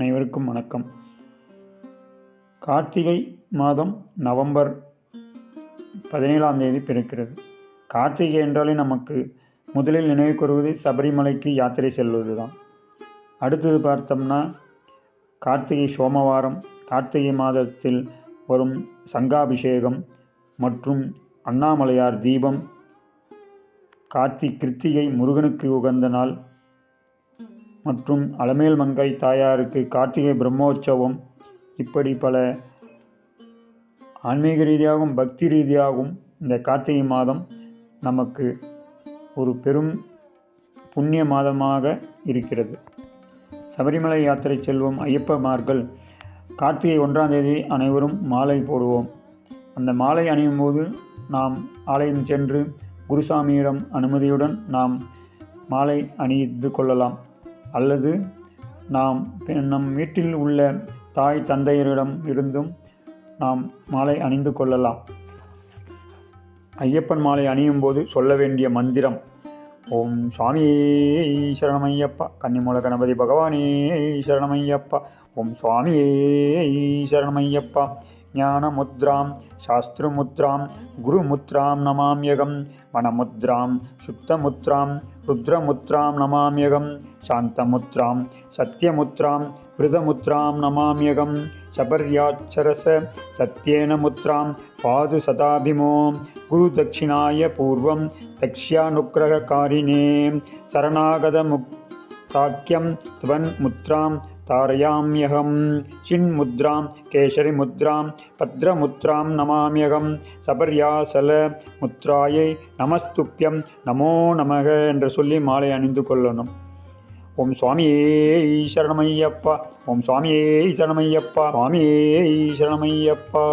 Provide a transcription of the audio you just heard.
அனைவருக்கும் வணக்கம். கார்த்திகை மாதம் நவம்பர் பதினேழாம் தேதி பிறக்கிறது. கார்த்திகை என்றாலே நமக்கு முதலில் நினைவு கூறுவது சபரிமலைக்கு யாத்திரை செல்வது தான் அடுத்தது பார்த்தோம்னா கார்த்திகை சோமவாரம் கார்த்திகை மாதத்தில் வரும் சங்காபிஷேகம் மற்றும் அண்ணாமலையார் தீபம் கார்த்திக் கிருத்திகை முருகனுக்கு உகந்த நாள் மற்றும் அலமேல் மங்கை தாயாருக்கு கார்த்திகை பிரம்மோற்சவம் இப்படி பல ஆன்மீக ரீதியாகவும் பக்தி ரீதியாகவும் இந்த கார்த்திகை மாதம் நமக்கு ஒரு பெரும் புண்ணிய மாதமாக இருக்கிறது. சபரிமலை யாத்திரை செல்வோம். ஐயப்பமார்கள் கார்த்திகை ஒன்றாம் தேதி அனைவரும் மாலை போடுவோம். அந்த மாலை அணியும் போது நாம் ஆலயம் சென்று குருசாமியிடம் அனுமதியுடன் நாம் மாலை அணிந்து கொள்ளலாம். அல்லது நாம் நம் வீட்டில் உள்ள தாய் தந்தையரிடம் இருந்தும் நாம் மாலை அணிந்து கொள்ளலாம். ஐயப்பன் மாலை அணியும் போது சொல்ல வேண்டிய மந்திரம் ஓம் சுவாமியே சரணமையப்பா கன்னிமூல கணபதி பகவானே சரணமையப்பா ஓம் சுவாமியே சரணமையப்பா ஞானமுத்ராம் சாஸ்திரமுத்ராம் குருமுத்ராம் நமாமியகம் மனமுத்ராம் சுத்தமுத்ராம் ருத்ரமுத்ராம் நமாமியகம் சாந்தமுத்ராம் சத்தியமுத்ராம் விரதமுத்ராம் நமாமியகம் சபர்யாச்சரச சத்யேன முத்ராம் பாது சதாபிமோ குரு தட்சிணாய பூர்வம் தக்ஷியானுக்கிரகாரிணே சரணாகத முக்தி காக்கியம் துவன் முத்ராம் தாரயாமியகம் சின்முத்ராம் கேசரி முத்ராம் பத்ரமுத்ராம் நமாமியகம் சபர்யாசல முத்ராயை நமஸ்துப்யம் நமோ நமக என்று சொல்லி மாலை அணிந்து கொள்ளணும். ஓம் சுவாமியே சரணமையப்பா ஓம் சுவாமியே சரணமையப்பா சுவாமியே சரணமையப்பா.